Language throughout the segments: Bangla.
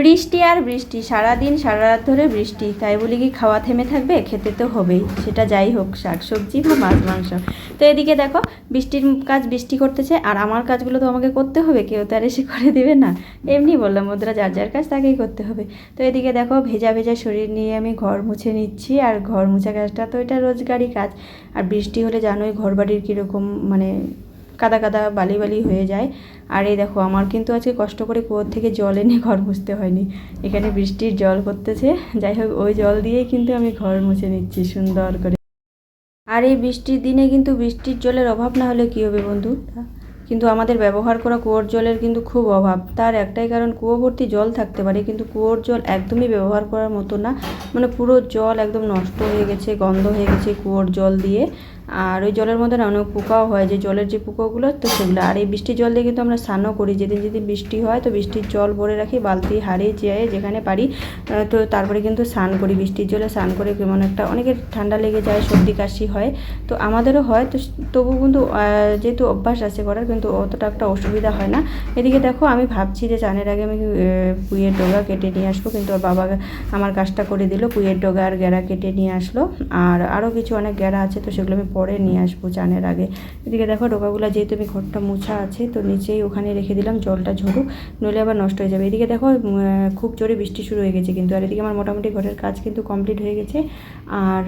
বৃষ্টি আর বৃষ্টি, সারাদিন সারা রাত ধরে বৃষ্টি। তাই বলি কি, খাওয়া থেমে থাকবে, খেতে তো হবেই। সেটা যাই হোক শাক সবজি বা মাছ, মাংস। তো এদিকে দেখো, বৃষ্টির কাজ বৃষ্টি করতেছে, আর আমার কাজগুলো তো আমাকে করতে হবে, কেউ তো আর এসে করে দেবে না। এমনি বললাম, ওদের যার যার কাজ তাকেই করতে হবে। তো এদিকে দেখো, ভেজা ভেজা শরীর নিয়ে আমি ঘর মুছে নিচ্ছি, আর ঘর মুছা কাজটা তো এটা রোজগারই কাজ। আর বৃষ্টি হলে জানোই ঘর বাড়ির কীরকম মানে কাদা কাদা বালি বালি হয়ে যায়। আর এই দেখো, আমার কিন্তু আজকে কষ্ট করে কুয়োর থেকে জল এনে ঘর মুছতে হয়নি। এখানে বৃষ্টির জল পড়তেছে। যাই হোক, ওই জল দিয়েই কিন্তু আমি ঘর মুছে নিচ্ছি, সুন্দর করে। আর এই বৃষ্টির দিনে কিন্তু বৃষ্টির জলের অভাব না হলে কী হবে বন্ধু? কিন্তু আমাদের ব্যবহার করা কুয়োর জলের কিন্তু খুব অভাব। তার একটাই কারণ, কুয়ো ভর্তি জল থাকতে পারে, কিন্তু কুয়োর জল একদমই ব্যবহার করার মতো না। মানে পুরো জল একদম নষ্ট হয়ে গেছে, গন্ধ হয়ে গেছে কুয়োর জল দিয়ে। আর ওই জলের মধ্যে না অনেক পোকাও হয়, যে জলের যে পোকাগুলো, তো সেগুলো। আর এই বৃষ্টির জল দিয়ে কিন্তু আমরা স্নানও করি। যেদিন যেদিন বৃষ্টি হয়, তো বৃষ্টির জল ভরে রাখি, বালতি হারিয়ে চেয়ে যেখানে পারি তো তারপরে কিন্তু স্নান করি। বৃষ্টির জলে স্নান করে কেমন একটা অনেকের ঠান্ডা লেগে যায়, সর্দি কাশি হয়। তো আমাদেরও হয়, তো তবু কিন্তু যেহেতু অভ্যাস আছে করার, কিন্তু অতটা একটা অসুবিধা হয় না। এদিকে দেখো, আমি ভাবছি যে চানের আগে আমি পুঁইয়ের ডগা কেটে নিয়ে আসব, কিন্তু ওর বাবা আমার কাজটা করে দিল। পুঁইয়ের ডগা আর গেরা কেটে নিয়ে আসলো। আর আরও কিছু অনেক গেরা আছে, তো সেগুলো আমি পরে নিয়ে আসব চানের আগে। এদিকে দেখো, ডোকাগুলো যেহেতু আমি ঘরটা মুছা আছে, তো নিচেই ওখানে রেখে দিলাম, জলটা ঝরুক, নইলে আবার নষ্ট হয়ে যাবে। এদিকে দেখো খুব জোরে বৃষ্টি শুরু হয়ে গেছে কিন্তু, আর এদিকে আমার মোটামুটি ঘরের কাজ কিন্তু কমপ্লিট হয়ে গেছে। আর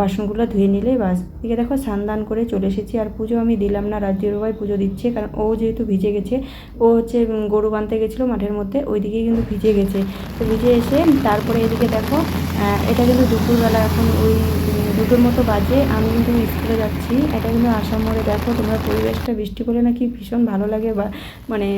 বাসনগুলো ধুয়ে নিলে বাস। এদিকে দেখো, স্নান করে চলে এসেছি, আর পুজো আমি দিলাম না, রাজ্যের ভাই পুজো দিচ্ছে, কারণ ও যেহেতু ভিজে গেছে, ও হচ্ছে গরু বাঁধতে গেছিল মাঠের মধ্যে ওইদিকে কিন্তু ভিজে গেছে। তো ভিজে এসে তারপরে এদিকে দেখো এটা কিন্তু দুপুরবেলা, এখন ওই দুটোর মতো বাজে, আমি কিন্তু স্কুলে যাচ্ছি। এটা কিন্তু আসাম মোড়ে। দেখো, তোমরা পরিবেশটা, বৃষ্টি করলে নাকি ভীষণ ভালো লাগে বা মানে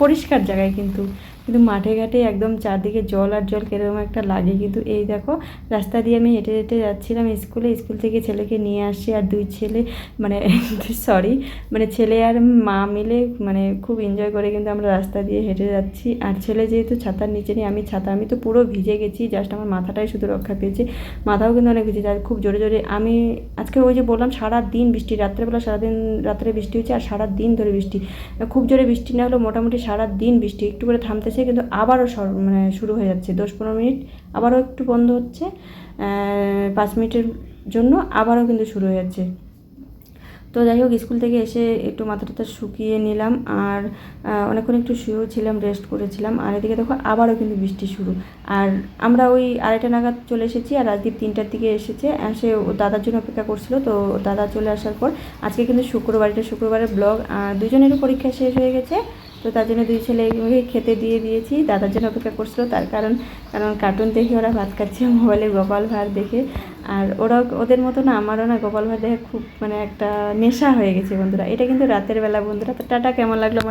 পরিষ্কার জায়গায় কিন্তু। কিন্তু মাঠে ঘাটে একদম চারদিকে জল আর জল কীরকম একটা লাগে। কিন্তু এই দেখো, রাস্তা দিয়ে আমি হেঁটে হেঁটে যাচ্ছিলাম স্কুলে। স্কুল থেকে ছেলেকে নিয়ে আসছি আর দুই ছেলে মানে সরি মানে ছেলে আর মা মিলে মানে খুব এনজয় করে কিন্তু আমরা রাস্তা দিয়ে হেঁটে যাচ্ছি। আর ছেলে যেহেতু ছাতার নিচে নেই, আমি ছাতা, আমি তো পুরো ভিজে গেছি জাস্ট আমার মাথাটাই শুধু রক্ষা পেয়েছে। মাথাও কিন্তু অনেক ভিজে খুব জোরে জোরে আমি আজকে ওই যে বললাম সারা দিন বৃষ্টি, রাত্রেবেলা সারাদিন রাত্রে বৃষ্টি হচ্ছে আর সারা দিন ধরে বৃষ্টি। খুব জোরে বৃষ্টি না হলেও মোটামুটি সারা দিন বৃষ্টি, একটু করে থামতেছে কিন্তু আবারও মানে শুরু হয়ে যাচ্ছে। দশ পনেরো মিনিট আবারও একটু বন্ধ হচ্ছে পাঁচ মিনিটের জন্য আবারও কিন্তু শুরু হয়ে যাচ্ছে। তো যাই হোক, স্কুল থেকে এসে একটু মাথা টাথা শুকিয়ে নিলাম আর অনেকক্ষণ একটু শুয়েও ছিলাম, রেস্ট করেছিলাম। আর এদিকে দেখো, আবারও কিন্তু বৃষ্টি শুরু। আর আমরা ওই আড়াইটা নাগাদ চলে এসেছি আর রাজদীপ তিনটার দিকে এসেছে। এসে ও দাদার জন্য অপেক্ষা করছিল। তো দাদা চলে আসার পর আজকে কিন্তু শুক্রবার এটা শুক্রবারের ব্লগ। আর দুজনেরও পরীক্ষা শেষ হয়ে গেছে। তো তার জন্য দুই ছেলেকে খেতে দিয়ে দিয়েছি। দাদার জন্য অপেক্ষা করছিল, তার কারণ কারণ কার্টুন দেখে ওরা ভাত খাচ্ছে মোবাইলে গোপাল ভাঁড় দেখে। আর ওরা, ওদের মতো না, আমারও না গোপাল ভাঁড় দেখে খুব মানে একটা নেশা হয়ে গেছে বন্ধুরা। এটা কিন্তু রাতের বেলা বন্ধুরা। তো টাটা, কেমন লাগল আমার